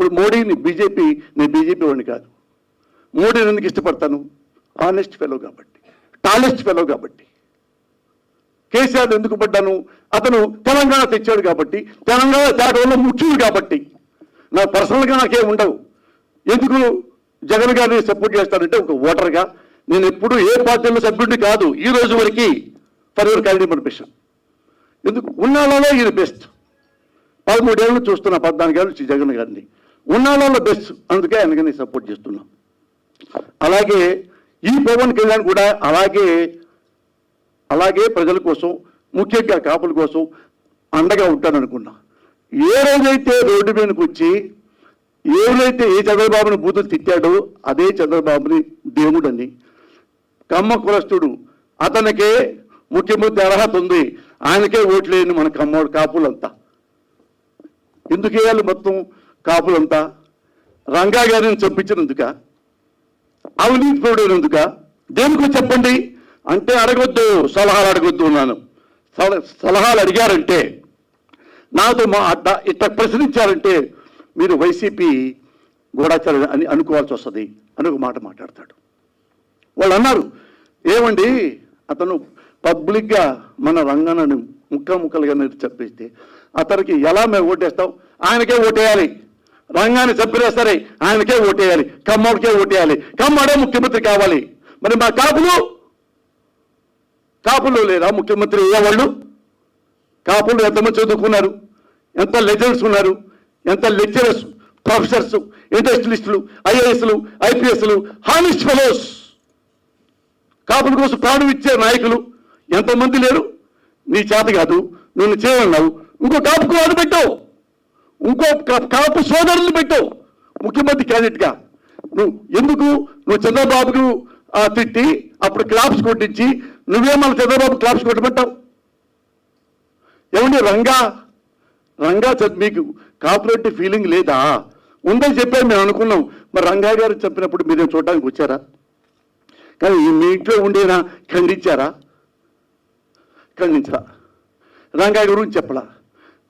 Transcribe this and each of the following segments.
ఇప్పుడు మోడీని బీజేపీ నేను బీజేపీ వాడిని కాదు. మోడీని ఎందుకు ఇష్టపడతాను? ఆనెస్ట్ ఫెలో కాబట్టి టాలెస్ట్ ఫెలో కాబట్టి. కేసీఆర్ ఎందుకు పడ్డాను? అతను తెలంగాణ తెచ్చాడు కాబట్టి తెలంగాణ తేడంలో ముఖ్యుడు కాబట్టి. నా పర్సనల్గా నాకేం ఉండవు. ఎందుకు జగన్ గారిని సపోర్ట్ చేస్తానంటే ఒక ఓటర్గా నేను ఎప్పుడు ఏ పార్టీలో సభ్యుడిని కాదు ఈ రోజు వరకు ఫర్ యువర్ క్యాండిడేట్ ఎందుకు? ఉన్నాళ్ళలో ఇది బెస్ట్. పదమూడేళ్ళు చూస్తున్నా పద్నాలుగేళ్ళు జగన్ గారిని. ఉన్నాళ్ళలో బెస్ట్ అందుకే ఆయనకి సపోర్ట్ చేస్తున్నాం. అలాగే ఈ పవన్ కళ్యాణ్ కూడా అలాగే అలాగే ప్రజల కోసం ముఖ్యంగా కాపుల కోసం అండగా ఉంటాననుకున్నా ఏ రోజైతే రోడ్డు మీదకి వచ్చి ఏ రోజైతే ఏ చంద్రబాబుని బూతులు తిట్టాడో అదే చంద్రబాబుని దేవుడని కమ్మ కులస్తుడు. అతనికే ముఖ్యమంత్రి అర్హత ఉంది. ఆయనకే ఓట్లేని మన కమ్మోడు కాపులంతా. ఎందుకు వేయాలి మొత్తం? కాపులంతా రంగా గారిని చంపించినందుక అవినీతి పౌడైనందుక దేనికి చెప్పండి? అంటే అడగొద్దు సలహాలు అడగొద్దు అన్నాను. సల- సలహాలు అడిగారంటే నాతో మా అట్ట ఇట్ట ప్రశ్నించారంటే మీరు వైసీపీ గూఢాచారం అని అనుకోవాల్సి వస్తుంది అని ఒక మాట మాట్లాడతాడు. వాళ్ళు అన్నారు ఏమండి అతను పబ్లిక్గా మన రంగాన్ని ముక్క ముక్కలుగా నేను చెప్పేస్తే అతనికి ఎలా మేము ఓటేస్తాం? ఆయనకే ఓటేయాలి. రంగాన్ని చంపినా సరే ఆయనకే ఓటేయాలి కమ్మడికే ఓటేయాలి. కమ్మడే ముఖ్యమంత్రి కావాలి. మరి మా కాపులు? కాపులు లేదా ముఖ్యమంత్రి అయ్యేవాళ్ళు? కాపులు ఎంతమంది చదువుకున్నారు? ఎంత లెజెండ్స్ ఉన్నారు? ఎంత లెక్చరర్స్ ప్రొఫెసర్స్ ఇండస్ట్రియలిస్టులు ఐఏఎస్లు ఐపీఎస్లు హానిస్ట్ ఫెలోస్? కాపుల కోసం ప్రాణం ఇచ్చే నాయకులు ఎంతమంది లేరు? నీ చేత కాదు నేను చేయన్నావు ఇంకో కాపుకు అది పెట్టావు ఇంకో కాపు సోదరులు పెట్టావు ముఖ్యమంత్రి క్యాండిడేట్గా. నువ్వు ఎందుకు? నువ్వు చంద్రబాబుకు తిట్టి అప్పుడు క్లాప్స్ కొట్టించి నువ్వే మన చంద్రబాబు క్లాప్స్ కొట్టమంటావు? ఏమండి రంగా? రంగా చ- మీకు కాపరేటివ్ ఫీలింగ్ లేదా? ఉందని చెప్పారు మేము అనుకున్నాం. మరి రంగా గారు చెప్పినప్పుడు మీరు చూడడానికి వచ్చారా? కానీ మీ ఇంట్లో ఉండేనా? ఖండించారా? ఖండించరా రంగా గురించి చెప్పలా.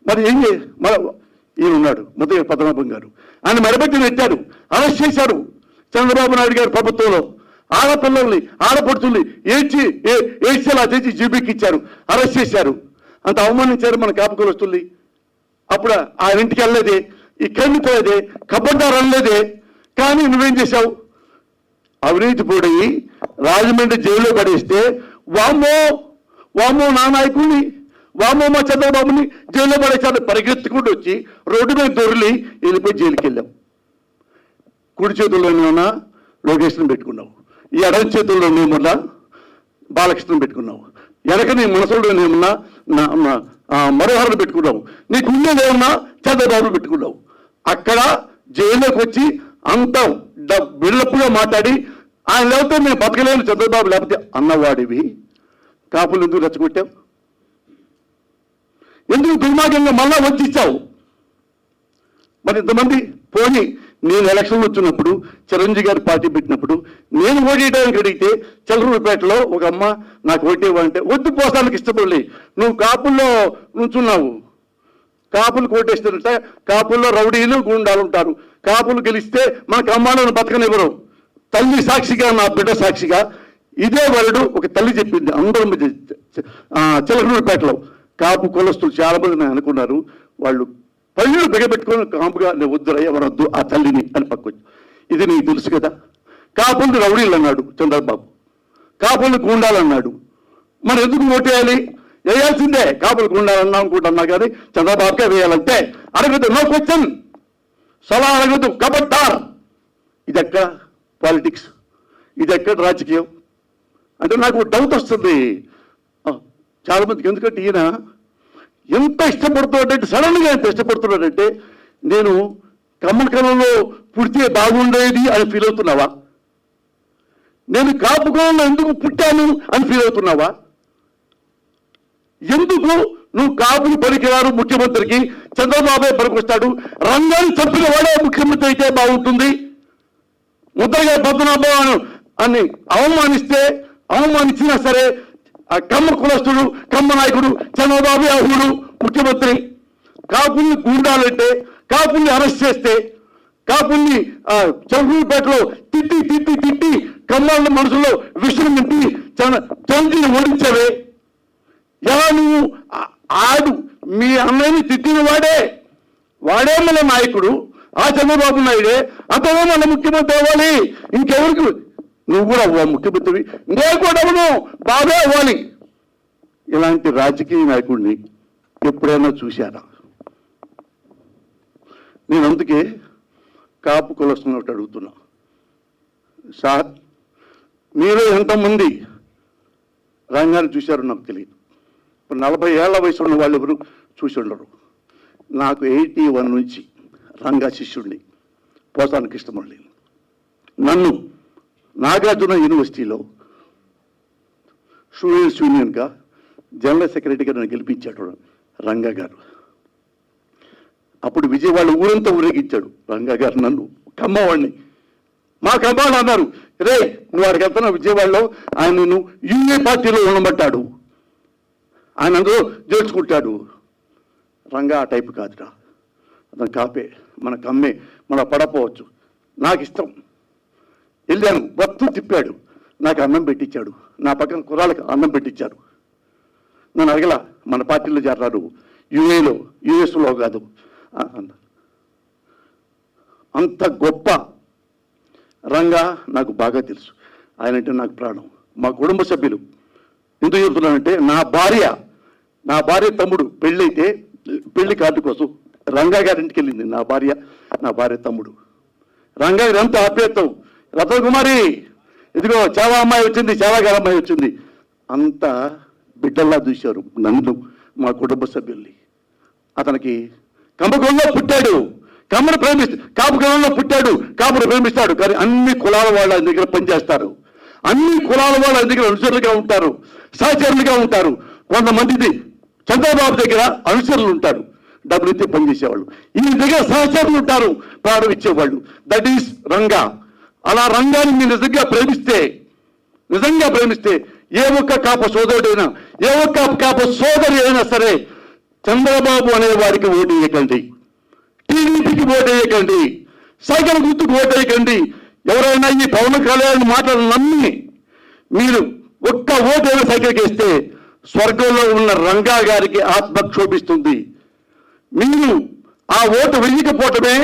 మరి ఏం మన ఈయన ఉన్నాడు ముద్దయ్య పద్మనాభం గారు. ఆయన మెడబెట్టి నెట్టారు. అరెస్ట్ చేశారు. చంద్రబాబు నాయుడు గారి ప్రభుత్వంలో. ఆడపిల్లల్ని ఆడపడుతుంది ఏడ్చి ఏ- ఏడ్చేలా చేసి జీబీకి ఇచ్చారు. అరెస్ట్ చేశారు. అంత అవమానించారు మన కాపుకులు వస్తుంది అప్పుడు ఆయన ఇంటికి వెళ్ళలేదే. ఈ కన్ను పోయేదే కబ్బడ్డారు అనలేదే కానీ నువ్వేం చేశావు? అవినీతి పోయి రాజమండ్రి జైల్లో పడేస్తే వామ్మో వామ్మో నా నాయకుడిని వామమ్మ మా చంద్రబాబుని జైల్లో పడేసాడు పరిగెత్తుకుంటూ వచ్చి రోడ్డు మీద దొరిలి వెళ్ళిపోయి జైలుకి వెళ్ళాం. కుడి చేతుల్లోనేమన్నా లోకేష్ని పెట్టుకున్నావు. ఈ ఎడమ చేతుల్లోనేమన్నా బాలకృష్ణను పెట్టుకున్నావు. వెనక నీ మనసులోనేమన్నా నా పెట్టుకున్నావు. నీకు గుండెలేమన్నా చంద్రబాబును పెట్టుకున్నావు. అక్కడ జైల్లోకి వచ్చి అంత డ- మాట్లాడి ఆయన లేకపోతే నేను బతకలేను చంద్రబాబు లేకపోతే అన్నవాడివి. కాపులు ఎందుకు రెచ్చగొట్టావు? ఎందుకు దుర్మార్గంగా మళ్ళా వచ్చిచ్చావు మరి ఇంతమంది పోని నేను ఎలక్షన్లు వచ్చినప్పుడు చిరంజీవి గారు పార్టీ పెట్టినప్పుడు నేను ఓటేయడానికి అడిగితే చలరూపేటలో ఒక అమ్మ నాకు ఓటేవంటే వద్దు పోసానికి ఇష్టపడలే. నువ్వు కాపుల్లో నుంచున్నావు. కాపులు కోటేస్తారంటే కాపుల్లో రౌడీలు గుండాలు ఉంటారు కాపులు గెలిస్తే మనకు అమ్మాలను బతకనివ్వరు. తల్లి సాక్షిగా నా బిడ్డ సాక్షిగా ఇదే వరుడు ఒక తల్లి చెప్పింది అందరం చిలకలూరుపేటలో కాపు కులస్తులు చాలా మంది నేను అనుకున్నారు. వాళ్ళు పళ్ళు బిగబెట్టుకొని కాపుగా నేను వద్దురయ్య వనొద్దు ఆ తల్లిని అని పక్కొచ్చు ఇది నీకు తెలుసు కదా. కాపులు రౌడీలు అన్నాడు చంద్రబాబు. కాపులు గుండాలు అన్నాడు. మరి ఎందుకు ఓటేయాలి? వేయాల్సిందే. కాపులు గుండాలన్నా అనుకుంటున్నా కానీ చంద్రబాబుకే వేయాలంటే అడగదు. నో క్వశ్చన్ సలహా అడగదు. కబడ్డార్. ఇది ఎక్కడ పాలిటిక్స్? ఇది ఎక్కడ రాజకీయం? అంటే నాకు డౌట్ వస్తుంది. చాలా మందికి ఎందుకంటే ఈయన ఎంత ఇష్టపడుతున్నాడంటే సడన్గా ఎంత ఇష్టపడుతున్నాడంటే నేను కమ్మల కళలో పుడితే బాగుండేది అని ఫీల్ అవుతున్నావా? నేను కాపుకోవడంలో ఎందుకు పుట్టాను అని ఫీల్ అవుతున్నావా? ఎందుకు నువ్వు కాపులు పనికిరారు ముఖ్యమంత్రికి? చంద్రబాబే పనికొస్తాడు. రంగాన్ని చంపిన వాడే ముఖ్యమంత్రి అయితే బాగుంటుంది. ముద్రగా పద్మనాభం అని అవమానిస్తే అవమానించినా సరే ఆ కమ్మ కులస్తుడు కమ్మ నాయకుడు చంద్రబాబు అహుడు ముఖ్యమంత్రి. కాపుల్ని గూండాలంటే కాపుల్ని అరెస్ట్ చేస్తే కాపుల్ని ఆ, చౌకూరుపేటలో తిట్టి తిట్టి తిట్టి కమ్మాళ్ళ మనసులో విషయం తింటి చంద్రుని ఓడించవే. ఎలా నువ్వు ఆడు? మీ అన్నయ్యని తిట్టిన వాడే. వాడే మన నాయకుడు. ఆ చంద్రబాబు నాయుడే. అతను మన ముఖ్యమంత్రి అవ్వాలి. ఇంకెవరికి నువ్వు కూడా అవ్వ ముఖ్యమంత్రివి. నేను కూడా అవ్వను. బాగా అవ్వాలి. ఇలాంటి రాజకీయ నాయకుడిని ఎప్పుడైనా చూశారా నేను అందుకే కాపు కులస్తున్నట్టు అడుగుతున్నా. సార్ మీరు ఎంతమంది రంగాన్ని చూశారో నాకు తెలియదు. ఇప్పుడు నలభై ఏళ్ళ వయసు ఉన్న వాళ్ళు ఎవరు చూసి ఉండరు నాకు ఎయిటీ వన్ నుంచి రంగా శిష్యుడిని పోసాన ఇష్టం నన్ను నాగార్జున యూనివర్సిటీలో స్టూడెంట్స్ యూనియన్గా జనరల్ సెక్రటరీగా నన్ను గెలిపించాడు రంగా గారు. అప్పుడు విజయవాడ ఊరంతా ఊరేగించాడు రంగా గారు నన్ను. కమ్మవాడిని మా కమ్మవాడు అన్నారు. రే నువ్వు వాడికి వెళ్తున్నా విజయవాడలో ఆయన నిన్ను యూఏ పార్టీలో ఉండబట్టాడు ఆయన అందులో చేర్చుకుంటాడు రంగా ఆ టైపు కాదురా. అతను కాపే. మన కమ్మే. మన పడపోవచ్చు. నాకు ఇష్టం వెళ్ళాను. మొత్తం తిప్పాడు. నాకు అన్నం పెట్టించాడు నా పక్కన కుర్రాళ్ళకి అన్నం పెట్టించాడు నన్ను అడగల మన పార్టీలో చేరారు యుఏలో యుఎస్లో కాదు. అంత గొప్ప రంగా నాకు బాగా తెలుసు. ఆయన అంటే నాకు ప్రాణం. మా కుటుంబ సభ్యులు ఎందుకు చెప్తున్నానంటే నా భార్య నా భార్య తమ్ముడు పెళ్ళైతే పెళ్ళి కార్డు కోసం రంగా గారి ఇంటికి వెళ్ళింది నా భార్య నా భార్య తమ్ముడు. రంగా గారు ఎంత ఆప్యాయతం రతన్ కుమారి ఇదిగో చాలా అమ్మాయి వచ్చింది చాలా గారి అమ్మాయి వచ్చింది. అంత బిడ్డల్లా చూశారు నన్ను మా కుటుంబ సభ్యుల్ని. అతనికి కమ్మకులంలో పుట్టాడు కమ్మను ప్రేమిస్తూ కాపు కులంలో పుట్టాడు కాపును ప్రేమిస్తాడు కానీ అన్ని కులాల వాళ్ళ ఆయన దగ్గర పనిచేస్తారు. అన్ని కులాల వాళ్ళ ఆయన దగ్గర అనుచరులుగా ఉంటారు సహచరులుగా ఉంటారు. కొంతమందిది చంద్రబాబు దగ్గర అనుచరులు ఉంటారు. డబ్బులు ఇస్తే పనిచేసేవాళ్ళు. ఈ దగ్గర సహచరులు ఉంటారు ప్రారంభించేవాళ్ళు దట్ ఈస్ రంగా. అలా రంగాన్ని మీరు నిజంగా ప్రేమిస్తే నిజంగా ప్రేమిస్తే ఏ ఒక్క కాప సోదరుడైనా ఏ ఒక్క కాప సోదరి అయినా సరే చంద్రబాబు అనే వారికి ఓటు వేయకండి. టీడీపీకి ఓటు వేయకండి. సైకిల్ గుర్తుకు ఓటు వేయకండి. ఎవరైనా ఈ పవన్ కళ్యాణ్ మాటలు నమ్మి మీరు ఒక్క ఓటైనా సైకిల్కి వేస్తే స్వర్గంలో ఉన్న రంగా గారికి ఆత్మ క్షోభిస్తుంది. మీరు ఆ ఓటు వెయ్యకపోవటమే